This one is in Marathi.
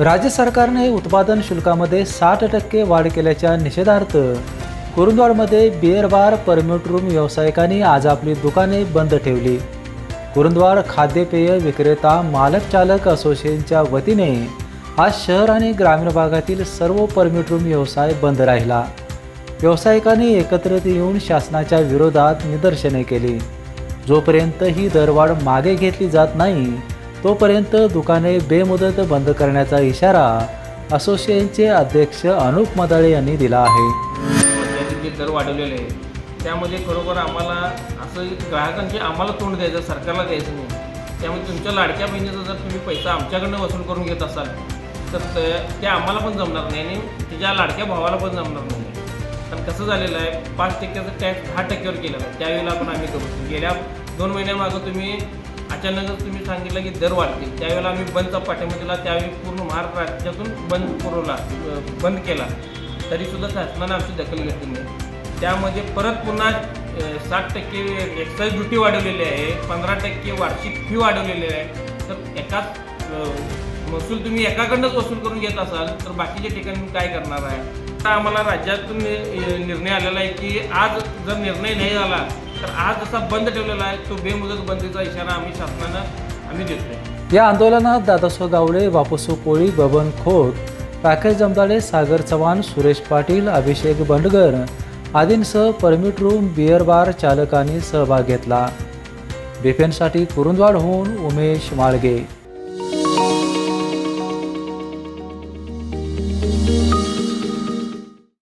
राज्य सरकारने उत्पादन शुल्कामध्ये साठ टक्के वाढ केल्याच्या निषेधार्थ कुरुंदवाडमध्ये बिअर बार परमिट रूम व्यावसायिकांनी आज आपली दुकाने बंद ठेवली. कुरुंदवाड खाद्यपेय विक्रेता मालक चालक असोसिएशनच्या वतीने आज शहर आणि ग्रामीण भागातील सर्व परमिट रूम व्यवसाय बंद राहिला. व्यावसायिकांनी एकत्रित येऊन शासनाच्या विरोधात निदर्शने केली. जोपर्यंत ही दरवाढ मागे घेतली जात नाही तोपर्यंत दुकाने बेमुदत बंद करण्याचा इशारा असोसिएशनचे अध्यक्ष अनुप मदाळे यांनी दिला आहे. मद्याचे जे दर वाढवलेले आहे त्यामध्ये खरोखर आम्हाला असं ग्राहकांचे आम्हाला तोंड द्यायचं सरकारला द्यायचं नाही. त्यामुळे तुमच्या लाडक्या बहिणीचा जर तुम्ही पैसा आमच्याकडनं वसूल करून घेत असाल तर ते- ते आम्हाला पण जमणार नाही आणि तिच्या लाडक्या भावाला पण जमणार नाही. कारण कसं झालेलं आहे पाच टक्क्याचं टॅक्स दहा टक्क्यावर केलेलं आहे. त्यावेळेला पण आम्ही करू. गेल्या दोन महिन्यामागं तुम्ही अचानकच तुम्ही सांगितलं की दर वाढतील त्यावेळेला आम्ही बंदचा पाठिंबा दिला त्यावेळी पूर्ण महाराष्ट्र राज्यातून बंद पुरवला बंद केला. तरीसुद्धा शासनानं आमची दखल घेतली नाही. त्यामध्ये परत पुन्हा साठ टक्के एक्साईज ड्युटी वाढवलेली आहे पंधरा टक्के वार्षिक फी वाढवलेली आहे. तर एकाच महसूल तुम्ही एकाकडनंच वसूल करून घेत असाल तर बाकीच्या ठिकाणी काय करणार आहे? आता आम्हाला राज्यातून नि- निर्णय आलेला आहे की आज जर निर्णय नाही झाला तर आज जसा बंद ठेवलेला आहे तो बेमुदत बंदीचा इशारा आम्ही शासनानं आम्ही देतोय. या आंदोलनात दादासो गावडे बापूसो कोळी बबन खोत राकेश जमदाडे सागर चव्हाण सुरेश पाटील अभिषेक बंडगर आदींसह परमिट रूम बिअर बार चालकांनी सहभाग घेतला. बिफेनसाठी कुरुंदवाडहून उमेश माळगे.